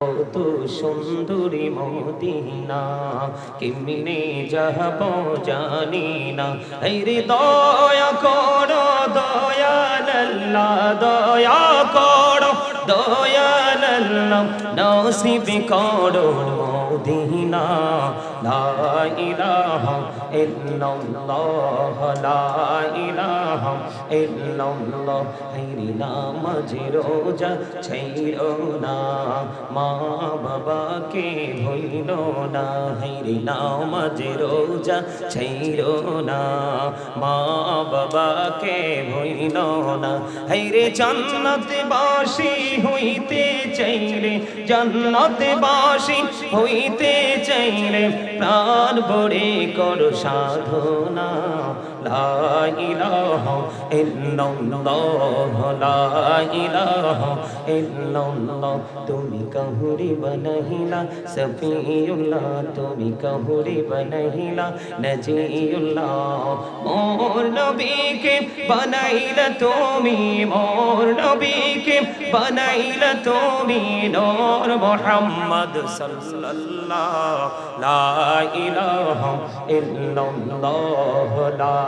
কত সুন্দরী মদিনা কেমনে যাব জানি না রে দয়া করো দয়াল্লাহ দয়া করো দয়াল্লাহ নসিব করো মদিনা, লা ইলাহা ইল্লাল্লাহ, লা ইলাহা ইল্লাল্লাহ, হাইরে নামাজ রোজা ছাইরো না, মা বাবাকে ভইল না, হাইরে নামাজ রোজা ছাইরো না, মা বাবাকে ভইল না, হাইরে জান্নাত বাসি হইতে চাইলে জান্নাতে বাসি হইতে চাইলে প্রাণ ভরে কর সাধনা। লা ইলাহা ইল্লাল্লাহ, লা ইলাহা ইল্লাল্লাহ। তুমি কাহুরি বনহিলা সফিউল্লাহ। তুমি কাহুরি বনহিলা নজিউল্লাহ। মোর নবীকে বানাইলা তুমি, মোর নবীকে বানাইলা তুমি, নূর মুহাম্মদ সাল্লাল্লাহ। লা ইলাহা ইল্লাল্লাহ, লা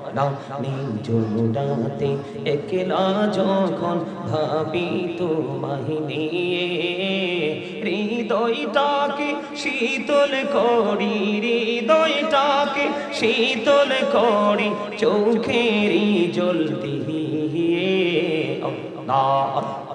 তারা নিজুডাতে একলা যখন ভাবি তোমায় নিয়ে, হৃদয়টাকে শীতল করি, হৃদয়টাকে শীতল করি, চোখেরই জল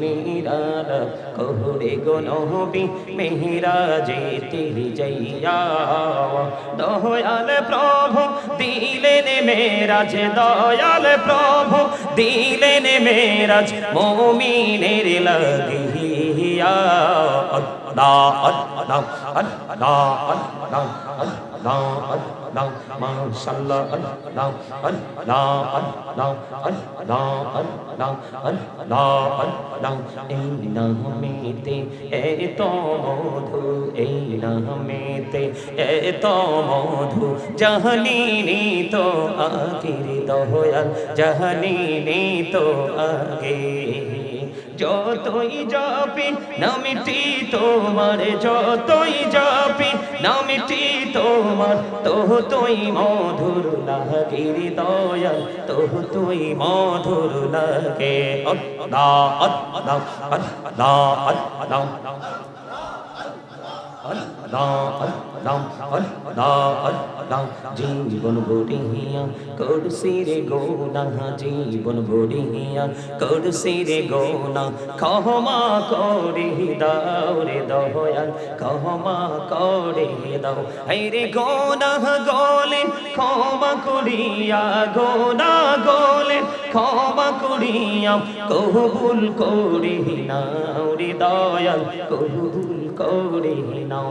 মেহরা কোহরে গনহবি মেহরা যে তেরি যাইয়া দয়াল প্রভু, দিলেন মেরাজ, দয়াল প্রভু, দিলেন মেরাজ, মমিনের লাগিয়া। আল্লাহ আল্লাহ আল্লাহ আল্লাহ আল্লাহ now, mashallah, now, now, now, now, now, now, now, এই নামেতে এত মধু এই নামেতে এত মধু জাহানিনি তো আগের দহয়াল জাহানিনি তো আগে যতই যাপি নামিটি তোমার, যতই যাপি নামিটি তোমার তো তুই মধুর লাগে দয়াল তো তুই মধুর লাগে আল্লাহ আল্লাহ আল্লাহ আল্লাহ জীবন বড়িয়া করছি রে গোনা জীবন বড়িয়া করছি রে গোনা ক্ষমা করে দাও রে দয়াল ক্ষমা করে দাও হাই রে গোনা গলে ক্ষমা করিয়া গোনা গলে ক্ষমা করিয়া কবুল করি নাও রে দয়াল কবুল করে নাও।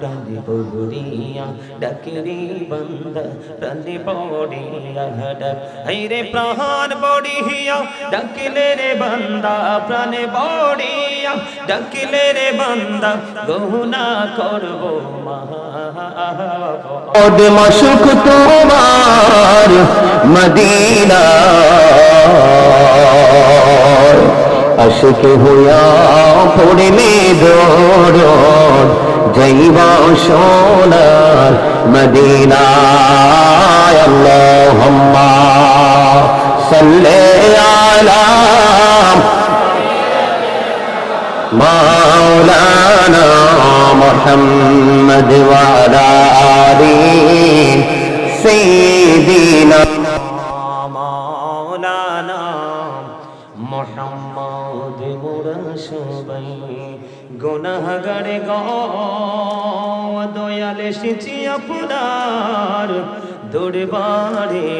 প্রাণে পড়িয়া ডাকে রে বন্দ প্রাণে পড়িয়া ডাক রে প্রাণ বড়িয়া ডাকিলে রে বন্দা প্রাণে বড়িয়া ডাকিলে রে বন্দা গহুনা করব মাসুক তোমার মদিনা। হয় আশকে হইয়া পড়লে দৌড় যাইব সোনার মদিনায়। আল্লাহুম্মা সাল্লি আলা মাওলানা মুহাম্মদ দয়াল এসেছি আপনার দরবারে।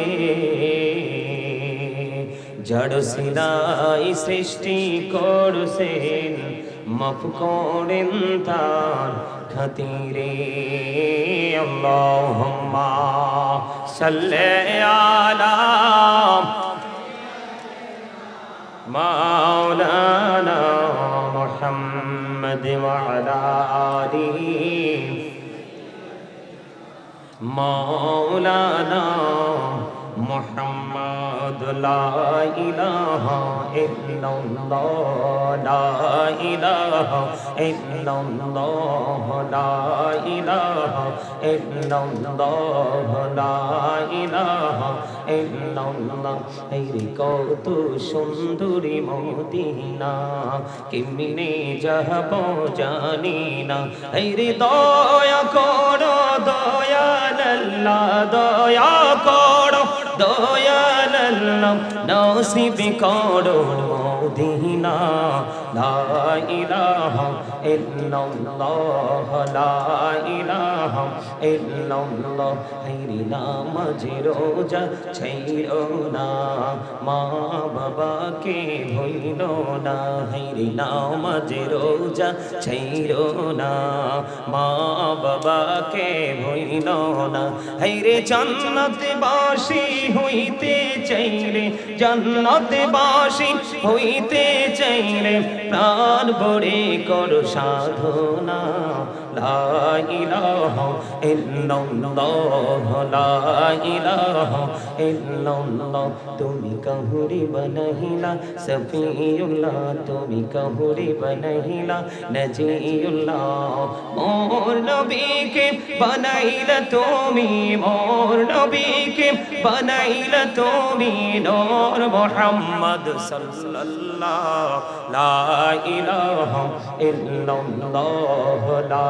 জড় সিদাই সৃষ্টি করছেন, মাফ করেন তার খাতিরে। আল্লাহুম্মা সাল্লে আলা মাওলানা محمد وعلى آله مولانا محمد লা ইলাহা ইল্লাল্লাহ, লা ইলাহা ইল্লাল্লাহ, লা ইলাহা ইল্লাল্লাহ, লা ইলাহা ইল্লাল্লাহ। এই কত সুন্দরী মদিনা, কিমিনে যাব জানি না। এই দয়া করো, দয়াল আল্লাহ, দয়া করো, দয়া দয়াল্লাহ নসিব করো মদিনা, লা ইলাহা ইল্লাল্লাহ, লা ইলাহা ইল্লাল্লাহ, হাইরি নামাজ রোজা ছাইরো না, মা বাবাকে ভইল না, হাইরি নামাজ রোজা ছাইরো না, মা বাবাকে ভইল না, হাইরে জান্নাত বাসি হইতে চাইলে জন্নতে বাসি হইতে চাইলে প্রাণ ভরে কর সাধনা। লা ইলাহা ইল্লাল্লাহ, লা ইলাহা ইল্লাল্লাহ, তুমি কাহুরি বনহিলা সফিউল্লাহ, তুমি কাহুরি বনহিলা নজিউল্লাহ, মোর নবীকে বানাইলা তুমি, মোর নবীকে বানাইলা তুমি, নূর মুহাম্মদ সাল্লাল্লাহ, লা ইলাহা ইল্লাল্লাহ, লা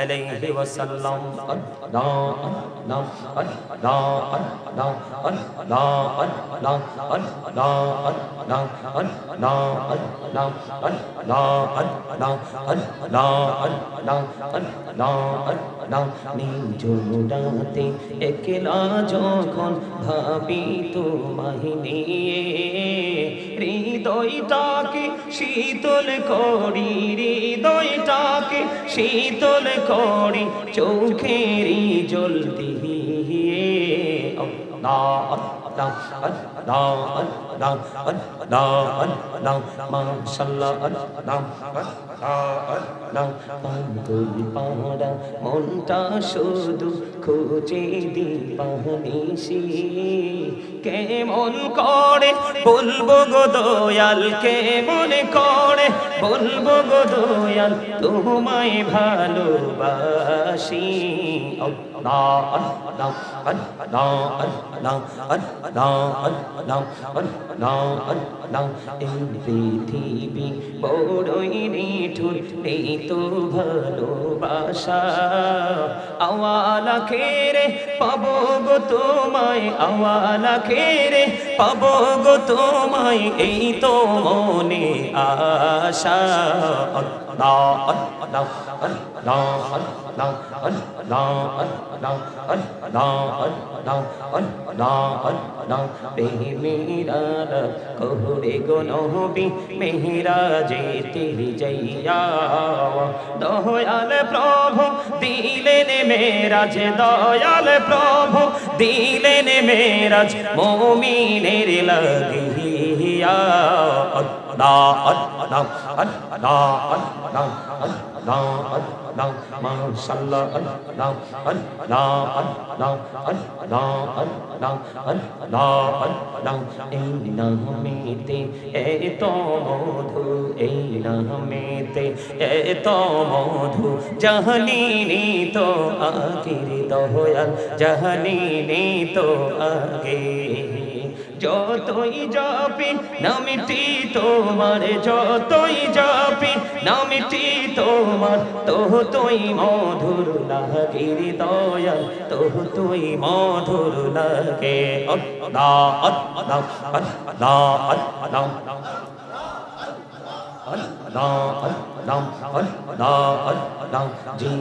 अलैहि वसल्लम। अल्लाह अल्लाह अल्लाह अल्लाह अल्लाह अल्लाह अल्लाह अल्लाह अल्लाह अल्लाह अल्लाह अल्लाह अल्लाह अल्लाह अल्लाह अल्लाह নিজ রাতে একলা যখন ভাবি তোমায় নিয়ে হৃদয়টাকে শীতল করি হৃদয়টাকে শীতল করি চোখেরই জল দিয়ে। আল্লাহ নাও পাগল পাড়া মনটা শুধু খুঁজে দিবানিসি কেমন করে বলব গো দয়াল কেমন করে বলব গো দয়াল তোমায় ভালোবাসি এই পৃথিবী বড়ই নিট নিঠুর এই তো ভালোবাসা। আওয়ালা খেরে পাবো গো তোমায়, আওয়ালা খেরে পাবো গো তোমায়, এই তো মনে আশা। আল্লাহ আল্লাহ। কোহরে গো নহবি মেহিরা যে তিরি যাইয়া দয়াল প্রভু, দিলেন মেরাজ, দয়াল প্রভু, দিলেন মেরাজ, মমিনের লাগিয়া। मेते ए तो मधु ए मेते ए तो मधु जहनी तो आगे दो जहनी तो आगे যতই যাপি নামিটি তোমার যতই যাপি নামিটি তোমার তো তুই মধুর লাগে দয়াল তো তুই মধুর লাগে আল্লাহ অদা আল্লাহ আল্লাহ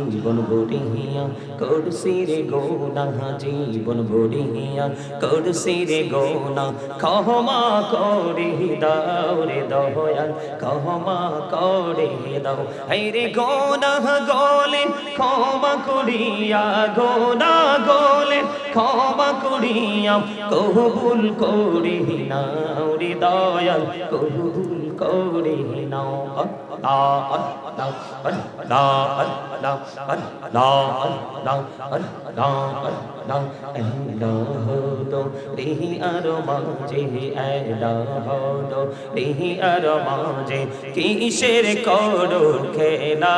জীবন বড়িয়া করছি রে গোনা জীবন বড়িয়া করছি রে গোনা ক্ষমা করে দাও রে দয়াল ক্ষমা করে দাও হাই রে গোনা গলে ক্ষমা করিয়া গোনা গলে ক্ষমা করিয়া কবুল করি নাও রে দয়াল কবুল করে নাও আল্লাহ আল্লাহ আল্লাহ আল্লাহ আল্লাহ আল্লাহ দো রিহি আর মাঝে আল্লাহ দো রিহি আর মাঝে কিসের করো খেলা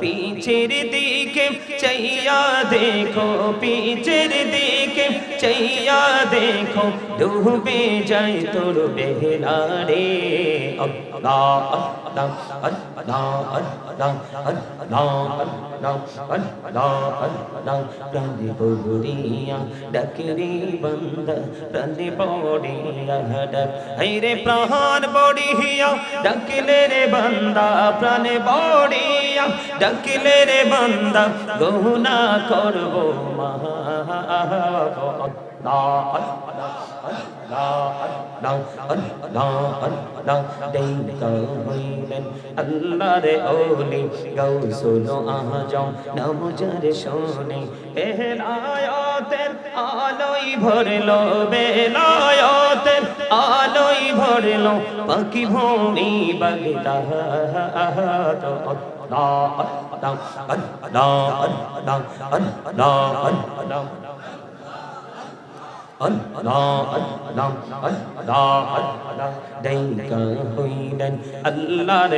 পিছের দিকে চাইয়া দেখো পিছের দিকে চাইয়া দেখো ডুবে যায় তোর বেহলা রে আল্লাহ আল্লাহ আল্লাহ আল্লাহ প্রাণে বড়িয়া ডাকরে বন্দা প্রাণে বড়িয়া ডাক হাইরে প্রাণ বড়িয়া ডাকলে রে বন্দা প্রাণে বড়িয়া ডাকলে রে বন্দা গহনা করব মহা lo ấn đau ấn lo ấn đau đây cờ huy nên ấn la để ô ni gâu sù nô a trong nam mô cha để sô ni ê la yo tên a lôi bờ lô bê la yo tên a lôi bờ lô পাখি ভূমি বাগিতা da da da da da da da Allah Allah Allah Allah ডাইকা হইলেন আল্লাহর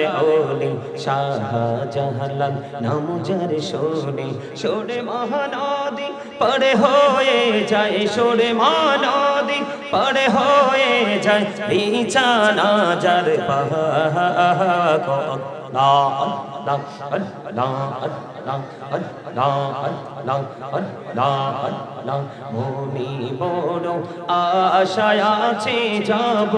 ওলি শাহ জাহালাল নাম যার শোনে শোনে মহানদী, পড়ে হয়ে যায় শোনে মহানদী পড়ে হয়ে যায় বিছানা যার পাহা। ভূমি বড় আশায় আছে যাব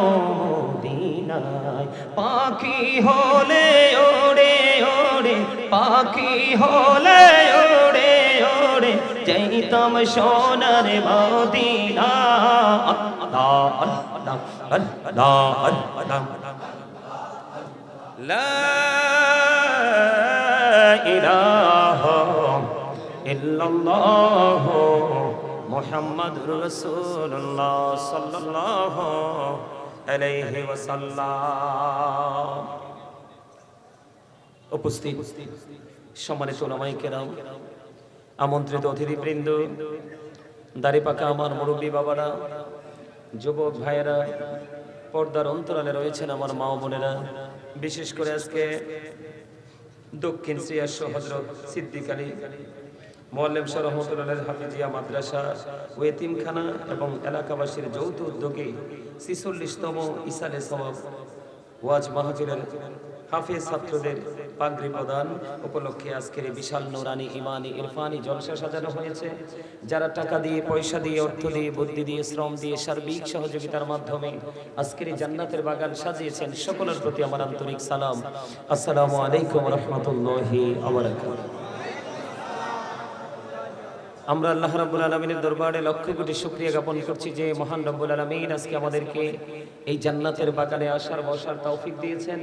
দিনায় পাখি হলে ওড়ে ওড়ে পাখি হলে ওড়ে ওড়ে। যাইতাম সোনার মদিনা। আল্লাহ আল্লাহ আল্লাহ আল্লাহ মোহাম্মদ রসুল্লাহ সাল্লাহ আলাইহি ওয়াসাল্লাম। উপস্থিত সম্মানিত ওলামাই কেরাম আমন্ত্রিত অতিথিবৃন্দ, দাড়ি পাকা আমার মুরব্বী বাবারা, যুবক ভাইয়েরা, পর্দার অন্তরালে রয়েছেন আমার মা বোনেরা। বিশেষ করে আজকে দক্ষিণ শ্রিয়াস হজরত সিদ্দিক আলী, মোয়াল্লেম শাহ রহমতুল্লাহ হাফিজিয়া মাদ্রাসা ওয়েতিমখানা এবং এলাকাবাসীর যৌথ উদ্যোগে ছিচল্লিশতম ইসালে সমাব ওয়াজ মাহাজিরের হাফেজ ছাত্রদের পাগড়ি প্রদান উপলক্ষে আজকের বিশাল নুরানি ইমানি ইরফানি জলসা সাজানো হয়েছে। যারা টাকা দিয়ে, পয়সা দিয়ে, অর্থ দিয়ে, বুদ্ধি দিয়ে, শ্রম দিয়ে সার্বিক সহযোগিতার মাধ্যমে আজকের জান্নাতের বাগান সাজিয়েছেন, সকলের প্রতি আমার আন্তরিক সালাম। আসসালামু আলাইকুম রহমতুল্লাহি আবরাকাতুহু আমরা আল্লাহ রাব্বুল আলামিনের দরবারে লক্ষ কোটি শুকরিয়া জ্ঞাপন করছি যে মহান রব্বুল আলামিন আজকে আমাদেরকে এই জান্নাতের বাগানে আসার বসার তৌফিক দিয়েছেন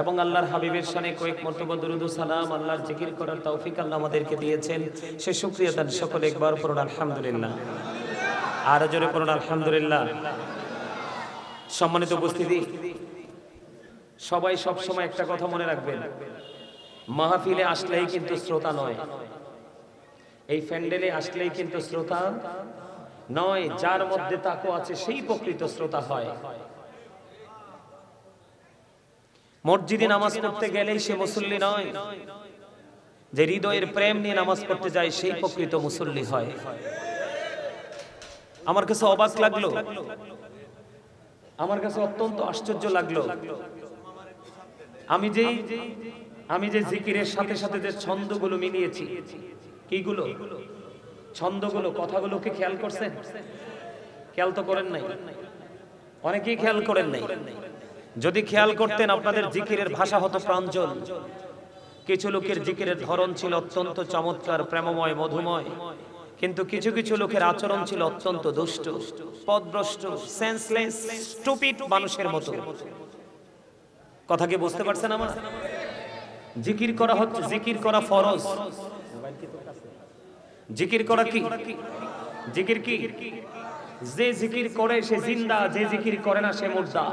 এবং আল্লাহর হাবিবের শানে কয়েক মর্তবা দুরুদ সালাম, আল্লাহর জিকির করার তৌফিক আল্লাহ আমাদেরকে দিয়েছেন। সে শুকরিয়া তার সকলে একবার পড়ুন আলহামদুলিল্লাহ। আর জোরে পড়ুন আলহামদুলিল্লাহ। সম্মানিত উপস্থিতি, সবাই সব সময় একটা কথা মনে রাখবেন। মাহফিলে আসলেই কিন্তু শ্রোতা নয়। এই প্যান্ডেলে আসলেই কিন্তু শ্রোতা নয়, যার মধ্যে তাকো আছে, সেই প্রকৃত শ্রোতা হয়। মসজিদে নামাজ পড়তে গেলেই সে মুসল্লি নয়। যে হৃদয়ের প্রেম নিয়ে নামাজ পড়তে যায়, সেই প্রকৃত মুসল্লি হয়। আমার কাছে অবাক লাগল। আমার কাছে অত্যন্ত আশ্চর্য লাগল। আমি যে আমি যে জিকিরের সাথে সাথে যে ছন্দগুলো মিলিয়েছি কিগুলো ছন্দগুলো, কথাগুলোকে খেয়াল করছেন? খেয়াল তো করেন নাই। অনেকেই খেয়াল করেন নাই। যদি খেয়াল করতেন আপনাদের জিকিরের ভাষা হতো প্রাঞ্জল। কিছু লোকের জিকিরের ধরন ছিল অত্যন্ত চমৎকার, প্রেমময়, মধুময়। কিন্তু কিছু কিছু লোকের আচরণ ছিল অত্যন্ত দুষ্ট, পদভ্রষ্ট সেন্সলেস স্টুপিড মানুষের মতো। কথা কি বুঝতে পারছেন আমার জিকির করা হচ্ছে, জিকির করা ফরজ। জিকির করা কি? জিকির কি? যে জিকির করে, সে জিন্দা, যে জিকির করে না, সে মুর্দা।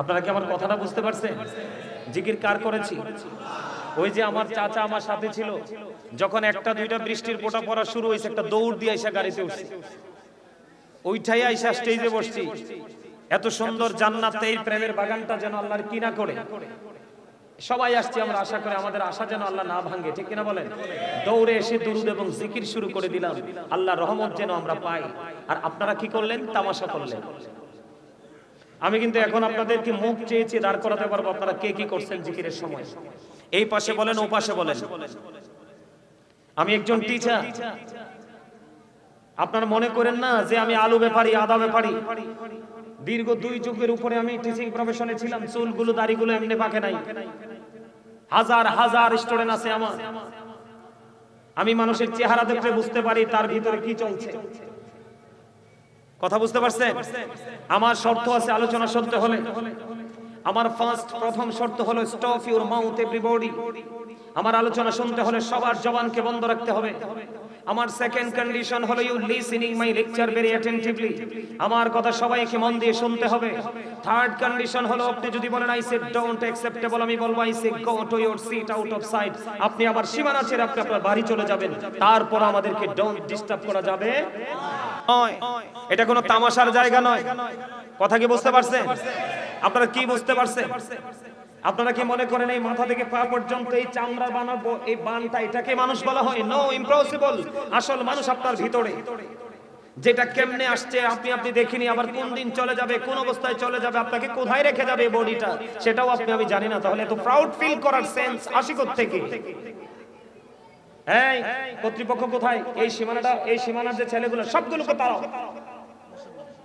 আপনারা কি আমার কথাটা বুঝতে পারছেন? জিকির কার করেছি? ওই যে আমার চাচা আমার সাথে ছিল, যখন একটা দুইটা বৃষ্টির পোটা পড়া শুরু হয়েছে একটা দৌড় দিয়ে আইসা গাড়িতে উঠছি। ওইটাই আইসা স্টেজে বসছি। এত সুন্দর জান্নাতে, এই প্রেমের বাগানটা যেন আল্লাহর কি না করে। সবাই আসছি, আমরা আশা করি আমাদের আশা যেন আল্লাহ না ভাঙে, ঠিক কিনা বলেন? দৌড়ে এসে দুরুদ এবং জিকির শুরু করে দিলাম, আল্লাহ রহমত যেন আমরা পাই। আর আপনারা কি করলেন? তামাশা করলেন। আমি কিন্তু এখন আপনাদেরকে মুখ চেয়েছি দাঁড় করাতে পারব, আপনারা কে কি করছেন জিকিরের সময়? এই পাশে বলেন, ও পাশে বলেন। আমি একজন টিচার আপনারা মনে করেন না যে আমি আলু ব্যাপারি, আদা ব্যাপারি? দীর্ঘ দুই যুগের উপরে আমি টিচিং প্রফেশনে ছিলাম, চুলগুলো, দাড়িগুলো এমনি পাকে নাই। হাজার হাজার স্টুডেন্ট আছে আমার। আমি মানুষের চেহারা দেখলে বুঝতে পারি তার ভিতরে কি চলছে। কথা বুঝতে পারছেন? আমার শর্ত আছে আলোচনা শুনতে হলে। আমার ফার্স্ট প্রথম শর্ত হলো স্টপ ইউর মাউথ এভরিবডি আমার আলোচনা শুনতে হলে সবার জবানকে বন্ধ রাখতে হবে। আমার সেকেন্ড কন্ডিশন হলো you listening my lecture very attentively আমার কথা সবাইকে মন দিয়ে শুনতে হবে। থার্ড কন্ডিশন হলো আপনি যদি বলেন আই সে ডোন্ট অ্যাকসেপ্টেবল আমি বলব I say go to your seat out of sight আপনি আমার সীমানা ছেড়ে আপনি আপনার বাড়ি চলে যাবেন। তারপর আমাদেরকে ডোন্ট ডিস্টার্ব করা যাবে নয়। এটা কোনো তামাশার জায়গা নয়। কথা কি বুঝতে পারছেন? আপনারা কি বুঝতে পারছেন? আপনারা কি মনে করেন এই মাথা থেকে পা পর্যন্ত এই চামড়া বানাবো? এই বানটা এটাকে মানুষ বলা হয় নো ইম্পসিবল আসল মানুষ আপনার ভিতরে। যেটা কেমনে আসছে আপনি আপনি দেখিনি, আবার কোন দিন চলে যাবে, কোন অবস্থায় চলে যাবে, আপনাকে কোথায় রেখে যাবে বডিটা? সেটাও আপনি, আমি জানি না, তাহলে তো প্রাউড ফিল করার সেন্স আসি থেকে হ্যাঁ কর্তৃপক্ষ কোথায়? এই সীমানাটা, এই সীমানার যে ছেলেগুলো, সবগুলোকে তারাও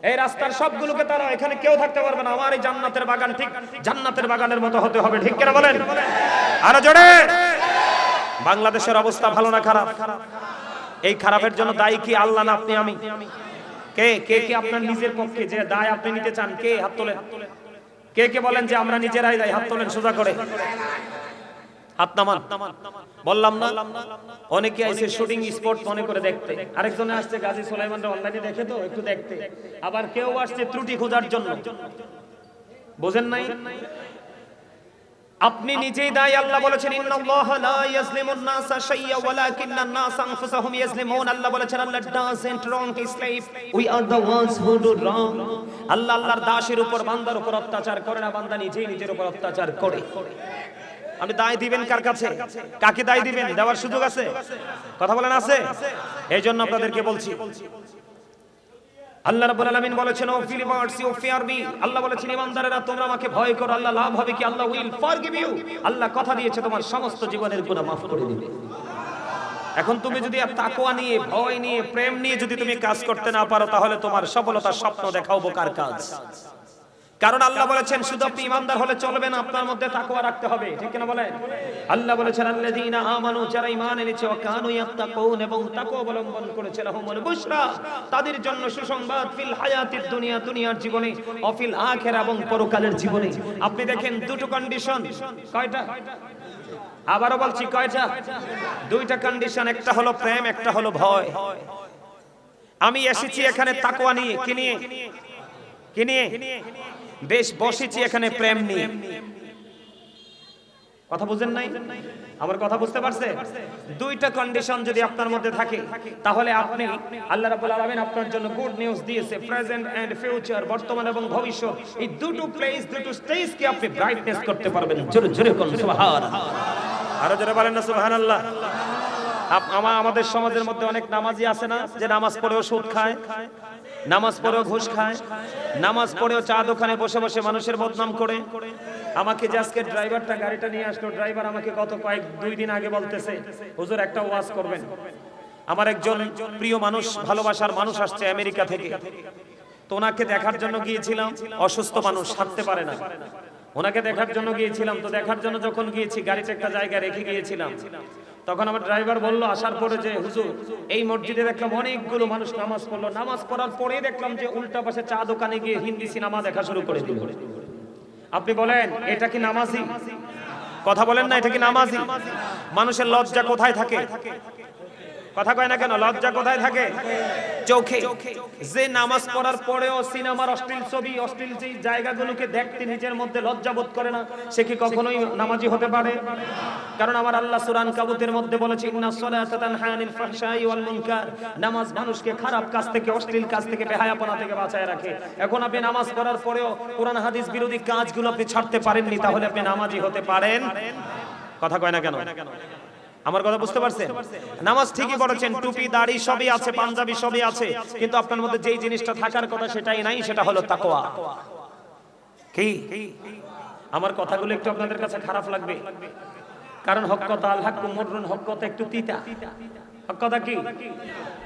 এই রাস্তার সবগুলোকে তারা এখানে কেউ থাকতে পারবে না। আমার এই জান্নাতের বাগান ঠিক জান্নাতের বাগানের মতো হতে হবে, ঠিক কেনা বলেন? আরও জোরে। বাংলাদেশের অবস্থা ভালো না খারাপ? এই খারাপের জন্য দায়ী কি আল্লাহ না আপনি আমি? কে কে কে আপনার নিজের পক্ষে যে দায় আপনি নিতে চান? কে হাত তোলেন? কে কে বলেন যে আমরা নিজেরাই দায়ী? হাত তোলেন সোজা করে। বললাম না, অনেকে আইসে শুটিং স্পট মনে করে দেখতে। আরেকজনে আসছে গাজী অনলাইনে দেখে তো, একটু দেখতে। আবার কেউ আসছে ত্রুটি খোঁজার জন্য। বোঝেন নাই? আপনি নিজেই দায়ী, আল্লাহ বলেছেন, ইন্নাল্লাহ লা ইয়াজলিমুন নাসা ওয়ালাকিন্নান নাস আনফুসাহুম ইয়াজলিমুন। আল্লাহ বলেছেন, Allah wrong slave we are ones who do wrong Allah আল্লাহর দাসের উপর, বান্দার উপর অত্যাচার করে না, বান্দা নিজেই নিজের উপর অত্যাচার করে। আপনি দায় দিবেন কার কাছে? কাকে দায় দিবেন? দেওয়ার সুযোগ আছে? কথা বলেন, আছে? এই জন্য আপনাদেরকে বলছি। আল্লাহ রাব্বুল আলামিন বলেছেন, O believers you fear me. আল্লাহ বলেছেন, ইমানদারেরা, তোমরা আমাকে ভয় করো। আল্লাহ লাভ হবে কি? Allah will forgive you. আল্লাহ কথা দিয়েছে, তোমার সমস্ত জীবনের গুনাহ maaf করে দিবে। এখন তুমি যদি তাকওয়া নিয়ে, ভয় নিয়ে, প্রেম নিয়ে যদি তুমি কাজ করতে না পারো, তাহলে তোমার সফলতার স্বপ্ন দেখাও বোকার কাজ। কারণ আল্লাহ বলেছেন, শুধু আপনি ইমানদার হলে চলবে না, আপনার মধ্যে তাকওয়া রাখতে হবে। ঠিক কিনা বলেন? আল্লাহ বলেছেন, আল্লাযীনা আমানু, যারা ঈমান এনেছে ও কানু ইয়াত্তাকুন এবং তাকওয়া অবলম্বন করেছে, লাহুমুল বুশরা। তাদের জন্য সুসংবাদ, ফিল হায়াতিদ দুনিয়া, দুনিয়ার জীবনে ও ফিল আখিরা এবং পরকালের জীবনে। আপনি দেখেন, দুটো কন্ডিশন কয়টা? আবারও বলছি, কয়টা? দুইটা কন্ডিশন একটা হলো প্রেম, একটা হলো ভয়। আমি এসেছি এখানে তাকওয়া নিয়ে, কি নিয়ে? কি নিয়ে? বেশ বসেছি এখানে প্রেম নিয়ে। কথা বুঝেন নাই? আমার কথা বুঝতে পারছে? দুইটা কন্ডিশন যদি আপনার মধ্যে থাকে, তাহলে আপনি আল্লাহ রাব্বুল আলামিন আপনার জন্য গুড নিউজ দিয়েছে প্রেজেন্ট এন্ড ফিউচার বর্তমান এবং ভবিষ্যৎ। এই দুটো প্লেস দুটো স্টেজ স্টেজকে আপনি ব্রাইটনেস করতে পারবেন। জোরে জোরে কোন সুবহানাল্লাহ। আরও জোরে বলেন না, সুবহানাল্লাহ। আমাদের সমাজের মধ্যে অনেক নামাজি আছে না, যে নামাজ পড়েও সুদ খায়, নামাজ পড়েও ঘুষ খায়, নামাজ পড়েও চা দোকানে বসে বসে মানুষের বদনাম করে। আমাকে যে আজকে ড্রাইভারটা গাড়িটা নিয়ে আসলো, ড্রাইভার আমাকে গত কয়েক দুই দিন আগে বলতেছে, হুজুর, একটা ওয়াজ করবেন। আমার একজন প্রিয় মানুষ, ভালোবাসার মানুষ আসছে আমেরিকা থেকে। তো ওনাকে দেখার জন্য গিয়েছিলাম, অসুস্থ মানুষ, হাঁটতে পারে না। ওনাকে দেখার জন্য গিয়েছিলাম, তো দেখার জন্য যখন গিয়েছি, গাড়িতে একটা জায়গায় রেখে গিয়েছিলাম। তখন আমার ড্রাইভার বলল, আসার পরে যে, হুজুর, এই মসজিদে দেখলাম অনেকগুলো মানুষ নামাজ পড়ল। নামাজ পড়ার পরে দেখলাম যে উল্টা পাশে চা দোকানে গিয়ে হিন্দি সিনেমা দেখা শুরু করে দিল। আপনি বলেন, এটা কি নামাজি? কথা বলেন না, এটা কি নামাজি? মানুষের লজ্জা কোথায় থাকে? কথা কয় না কেন? লজ্জা কোথায় থাকে? চোখে। যে নামাজ পড়ার পরেও সিনেমার অশ্লীল ছবি, অশ্লীল যে জায়গাগুলোকে দেখতে নিজের মধ্যে লজ্জা বোধ করে না, সে কি কখনোই নামাজি হতে পারে? কারণ আমার আল্লাহ সুরান কাবুতের মধ্যে বলেছে, ইন্না সলাতা তানহা আনিল ফাহশাই ওয়াল মুনকার। নামাজ মানুষকে খারাপ কাজ থেকে, অশ্লীল কাজ থেকে, বেহায়াপনা থেকে বাঁচায় রাখে। এখন আপনি নামাজ পড়ার পরেও কোরআন, হাদিস বিরোধী কাজগুলো আপনি ছাড়তে পারেননি, তাহলে আপনি নামাজি হতে পারেন? কথা কয় না কেন? আমার কথা বুঝতে পারছেন? নামাজ ঠিকই পড়েছেন টুপি দাড়ি সবই আছে পাঞ্জাবি সবই আছে কিন্তু আপনার মধ্যে যেই জিনিসটা থাকার কথা সেটাই নাই সেটা হলো তাকোয়া কি? আমার কথাগুলো একটু আপনাদের কাছে খারাপ লাগবে। কারণ হক কথা আল হাক্কু মুররুন হক কথা একটু তিতা। হক কথা কি?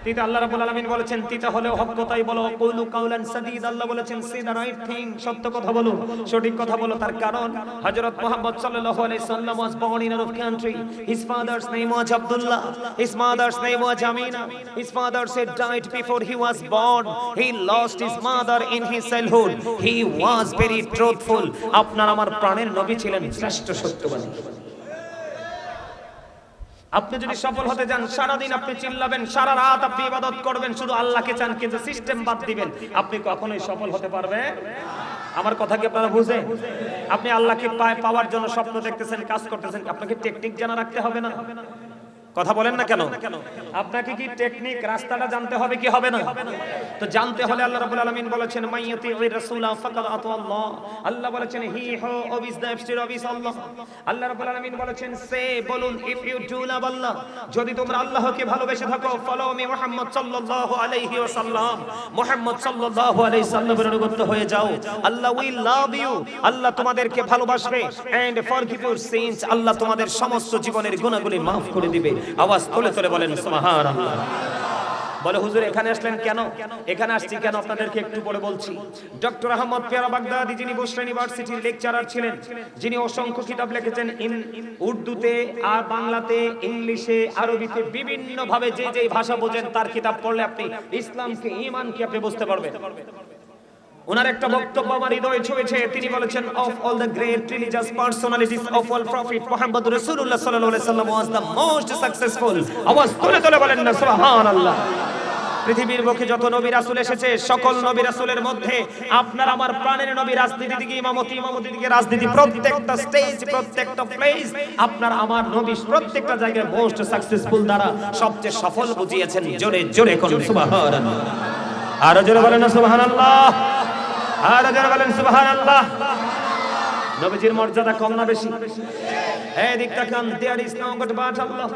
তিতা আল্লাহ রাব্বুল আলামিন বলেছেন, তিতা হলো হক কথাই বলো। কউলু কাউলান সাদিদ, আল্লাহ বলেছেন, সিদা রাইট থিং সত্য কথা বলো, সঠিক কথা বলো তার কারণ। হযরত মুহাম্মদ সাল্লাল্লাহু আলাইহি সাল্লাম was born in Arab country his father's name was Abdullah his mother's name was Amina his father said died before he was born he lost his mother in his childhood he was very truthful আপনার আমার প্রাণের নবী ছিলেন, শ্রেষ্ঠ সত্যবাদী। আপনি যদি সফল হতে চান, সারাদিন আপনি চিল্লাবেন, সারা রাত আপনি ইবাদত করবেন, শুধু আল্লাহকে চান কিন্তু সিস্টেম বাদ দিবেন। আপনি কখনোই সফল হতে পারবে? আমার কথা কি আপনারা বুঝে আপনি আল্লাহকে পাওয়ার জন্য স্বপ্ন দেখতেছেন, কাজ করতেছেন, আপনাকে টেকনিক জানা রাখতে হবে না। কথা বলেন না কেন? আপনাকে কি টেকনিক রাস্তাটা জানতে হবে কি হবে না? তো জানতে হলে আল্লাহ রাব্বুল আলামিন বলেছেন মাইয়াতি ওই রাসূলা ফাকাদ আতু আল্লাহ। আল্লাহ বলেছেন, হি হো অবিস এফস্টির অবিস আল্লাহ আল্লাহ রাব্বুল আলামিন বলেছেন, সে বলুন, if you do love Allah যদি তোমরা আল্লাহকে ভালোবেসে থাকো, ফলো মি মুহাম্মদ সাল্লাল্লাহু আলাইহি ওয়াসাল্লাম। মুহাম্মদ সাল্লাল্লাহু আলাইহি সাল্লামের অনুগত হয়ে যাও। আল্লাহ উইল লাভ ইউ। আল্লাহ তোমাদেরকে ভালোবাসবে। And forgive your sins. আল্লাহ তোমাদের সমস্ত জীবনের গুনাহগুলি maaf করে দিবে। আওয়াজ তুলে তুলে বলেন, সুবহানাল্লাহ। বলে, হুজুর, এখানে আসলেন কেন? এখানে আসছি কেন? আপনাদেরকে একটু পরে বলছি। ডক্টর আহমদ পেয়ারা বাগদাদি, যিনি বুশরা ইউনিভার্সিটির লেকচারার ছিলেন, যিনি অসংখ্য কিতাব লিখেছেন উর্দুতে আর বাংলাতে, ইংলিশে, আরবিতে বিভিন্ন ভাবে যে যে ভাষা বোঝেন, তার কিতাব পড়লে আপনি ইসলামকে, ঈমানকে আপনি বুঝতে পারবেন। ওনার একটা বক্তব্য আমার হৃদয়ে ছুঁয়েছে। তিনি বলেছেন of all the great religious personalities of all prophet Muhammad রাসূলুল্লাহ সাল্লাল্লাহু আলাইহি সাল্লাম ওয়াজ দ্য মোস্ট সাকসেসফুল আওয়াজ তুলে তুলে বলেন না, সুবহানাল্লাহ। পৃথিবীর বুকে যত নবী রাসূল এসেছে, সকল নবী রাসূলের মধ্যে আপনার, আমার প্রাণের নবী রাজনীতি দিকে ইমামতি ইমামতি দিকে রাজনীতি, প্রত্যেকটা স্টেজ প্রত্যেকটা প্লেস আপনার, আমার নবী প্রত্যেকটা জায়গায় মোস্ট সাকসেসফুল দ্বারা সবচেয়ে সফল বুঝিয়েছেন। জোরে জোরে কোন সুবহানাল্লাহ। আরও জোরে বলেন না, সুবহানাল্লাহ। আরও জোরে বলেন, সুবহানাল্লাহ। নবীজির মর্যাদা কম না বেশি? এই দিক তাকান দেয়ার গট বাট আল্লাহ।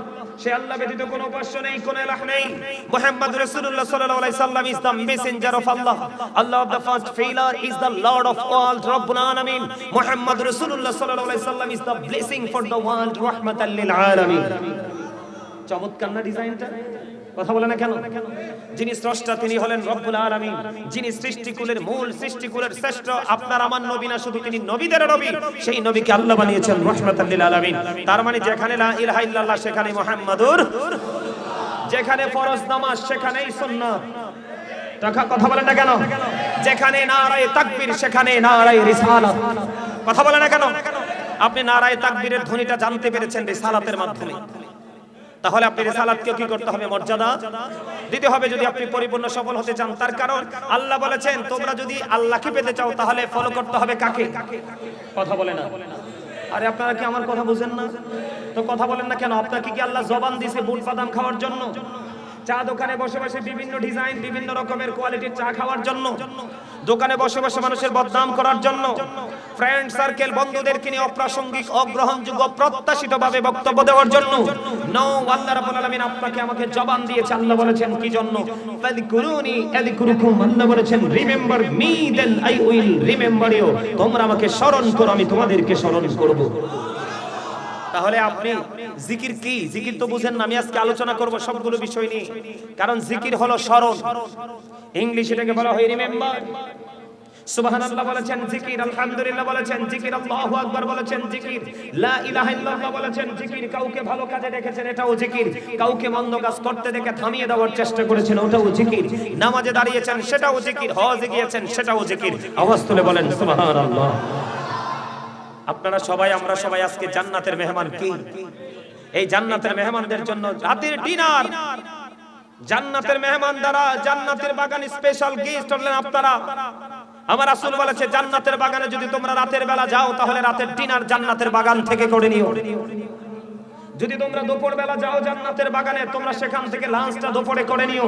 সে আল্লাহ ব্যতীত কোনো উপাস্য নেই, কোনো ইলাহ নেই। মুহাম্মদ রাসূলুল্লাহ সাল্লাল্লাহু আলাইহি সাল্লাম messenger of Allah Allah of the first failure is the lord of all রব্বুল আলামিন মুহাম্মদ রাসূলুল্লাহ সাল্লাল্লাহু আলাইহি is the blessing for the world রাহমাতাল লিল আলামিন চমৎকার না ডিজাইনটা? কথা বলে না কেন? যিনি স্রষ্টা, তিনি হলেন রব্বুল আলামিন। যিনি সৃষ্টিকুলের মূল, সৃষ্টিকুলের শ্রেষ্ঠ, আপনার আমার নবী না, শুধু তিনি নবীদের নবী। সেই নবীকে আল্লাহ বানিয়েছেন রহমাতাল লিল আলামিন। তার মানে যেখানে লা ইলাহা ইল্লাল্লাহ, সেখানে মুহাম্মাদুর। যেখানে ফরজ নামাজ, সেখানেই সুন্নাত। কথা বলেন না কেন? যেখানে নারায়ে তাকবীর, সেখানে নারায়ে রিসালাত। কথা বলেন না কেন? আপনি নারায়ে তাকবীরের ধ্বনিটা জানতে পেরেছেন রিসালাতের মাধ্যমে। তাহলে আপনি রিসালাতকে কি করতে হবে? মর্যাদা দিতে হবে যদি আপনি পরিপূর্ণ সফল হতে চান। তার কারণ আল্লাহ বলেছেন, তোমরা যদি আল্লাহকে পেতে চাও তাহলে ফলো করতে হবে কাকে? কথা বলে না। আরে আপনারা কি আমার কথা বুঝেন না? তো কথা বলেন না কেন? আপনাকে কি আল্লাহ জবান দিছে বুট বাদাম খাওয়ার জন্য? চা দোকানে বসে বসে বিভিন্ন ডিজাইন, বিভিন্ন রকমের কোয়ালিটির চা খাওয়ার জন্য? দোকানে বসে বসে মানুষের বদনাম করার জন্য? ফ্রেন্ড সার্কেল বন্ধুদেরকে নিয়ে অপ্রাসঙ্গিক, অগ্রহণযোগ্য প্রত্যাশিত ভাবে বক্তব্য দেওয়ার জন্য নো আল্লাহ রাব্বুল আলামিন আপনাকে আমাকে জবান দিয়েছে, আল্লাহ বলেছেন, কি জন্য? ফাযকুরুনি আযকুরুকুম আল্লাহ বলেছেন, remember me then I will remember you. তোমরা আমাকে স্মরণ করো, আমি তোমাদেরকে স্মরণ করব। তাহলে আপনি জিকির কি? জিকির তো বুঝেন না, আমি আজকে আলোচনা করব সবগুলো বিষয় নিয়ে। কারণ জিকির হলো স্মরণ। ইংলিশ এটাকে বলা হয় রিমেম্বার। সুবহানাল্লাহ বলেছেন, জিকির, আলহামদুলিল্লাহ বলেছেন, জিকির, আল্লাহু আকবার বলেছেন, জিকির, লা ইলাহা ইল্লাল্লাহ বলেছেন, জিকির কাউকে ভালো কাজে দেখেছেন, এটাও জিকির। কাউকে মন্দ কাজ করতে দেখে থামিয়ে দেওয়ার চেষ্টা করেছেন, ওটাও জিকির। নামাজে দাঁড়িয়েছেন, সেটাও জিকির গিয়েছেন, সেটাও জিকির। আওয়াজ তুলে বলেন, সুবহানাল্লাহ। আপনারা সবাই, আমরা সবাই আজকে জান্নাতের মেহমান কি? এই জান্নাতের মেহমানদের জন্য রাতের ডিনার। জান্নাতের মেহমান দ্বারা জান্নাতের বাগান স্পেশাল গেস্ট হলেন আপনারা। আমার আসল বলেছে, জান্নাতের বাগানে যদি তোমরা রাতের বেলা যাও, তাহলে রাতের ডিনার জান্নাতের বাগান থেকে করে নিও। যদি তোমরা দুপুর বেলা যাও জান্নাতের বাগানে, তোমরা সেখান থেকে লাঞ্চটা দুপুরে করে নিও।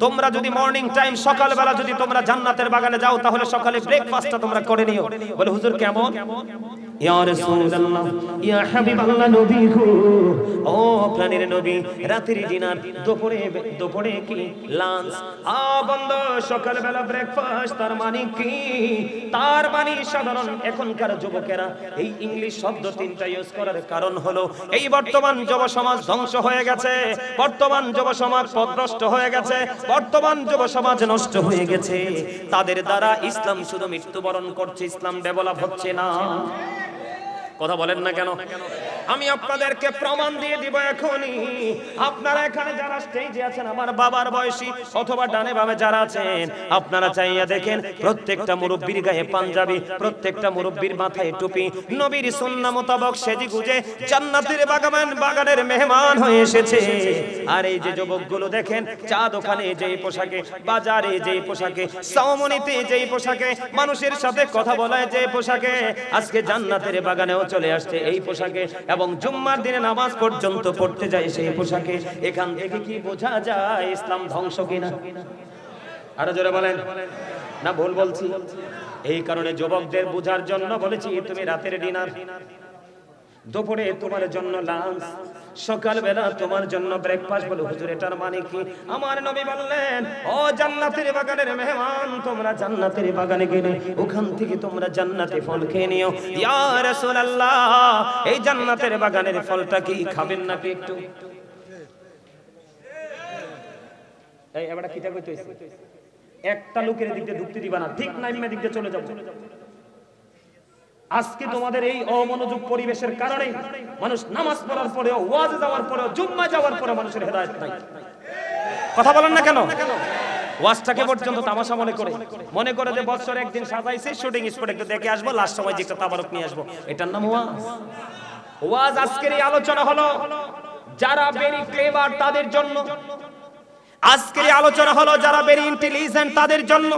তোমরা যদি মর্নিং টাইম সকাল বেলা যদি তোমরা জান্নাতের বাগানে যাও, তাহলে সকালে ব্রেকফাস্টটা তোমরা করে নিও। বলে, হুজুর, কেমন? মানে তার মানে সাধারণ এখনকার যুবকেরা, এই ইংলিশ কারণ হলো, এই বর্তমান যুব সমাজ ধ্বংস হয়ে গেছে। বর্তমান যুব সমাজ পথভ্রষ্ট হয়ে গেছে। বর্তমান যুব সমাজ নষ্ট হয়ে গেছে। তাদের দ্বারা ইসলাম শুধু মৃত্যুবরণ করছে, ইসলাম ডেভেলপ হচ্ছে না। কথা বলেন না কেন? আমি আপনাদেরকে প্রমাণ দিয়ে দিব এখনই। আপনারা এখানে যারা স্টেজে আছেন, আমার বাবার বয়সী অথবা ডানে বামে যারা আছেন, আপনারা চাইয়া দেখেন, প্রত্যেকটা মুরব্বীর গায়ে পাঞ্জাবি, প্রত্যেকটা মুরব্বীর মাথায় টুপি। নবীর সুন্নাহ মোতাবক সেজি গুজে জান্নাতের বাগান বাগানের মেহমান হয়ে এসেছে। আর এই যে যুবকগুলো দেখেন চা দোকানে যেই পোশাকে, বাজারে যেই পোশাকে সামনিতে যেই পোশাকে, মানুষের সাথে কথা বলায় যে পোশাকে, আজকে জান্নাতের বাগানেও চলে আসছে। এই পোশাকে এবং জুম্মার দিনে নামাজ পর্যন্ত পড়তে যায় সেই পোশাকে। এখান থেকে কি বোঝা যায় ইসলাম ধ্বংস কিনা? আরও জোরে বলেন। না, ভুল বলছি। এই কারণে যুবকদের বোঝার জন্য বলেছি, তুমি রাতের ডিনার দুপুরে তোমার জন্য লাঞ্চ সকালবেলা তোমার জন্য ব্রেকফাস্ট বলে। হুজুর, এটার মানে কি? আমার নবী বললেন, ও জান্নাতের বাগানের মেহমান, তোমরা জান্নাতের বাগানে গেলে ওখান থেকে তোমরা জান্নাতে ফল খেয়ে নিও। ইয়া রাসূলুল্লাহ, এই জান্নাতের বাগানের ফলটা কি খাবেন নাকি একটু? এই, এবারে কিটা কইতেছ একটা লোকের দিক দিয়ে ঢুকতে দিবা না। ঠিক নাইমে দিক দিয়ে চলে যাব। আজকে তোমাদের এই অমনোযোগ পরিবেশের কারণে মানুষ নামাজ পড়ার পরেও, ওয়াজে যাওয়ার পরেও জুম্মা যাওয়ার পরে মানুষের হেদায়েত নাই। কথা বলেন না কেন? ওয়াজটাকে পর্যন্ত তামাশা মনে করে। মনে করে যে বছর একদিন সাজাইছে, শুটিং স্পট একটু দেখে আসব, লাস্ট সময় যে একটা তাবারক নিয়ে আসব। এটার নাম ওয়াজ। ওয়াজ আজকের এই আলোচনা হলো যারা ভেরি ক্লেভার তাদের জন্য। আজকের আলোচনা হলো যারা ভেরি ইন্টেলিজেন্ট তাদের জন্য।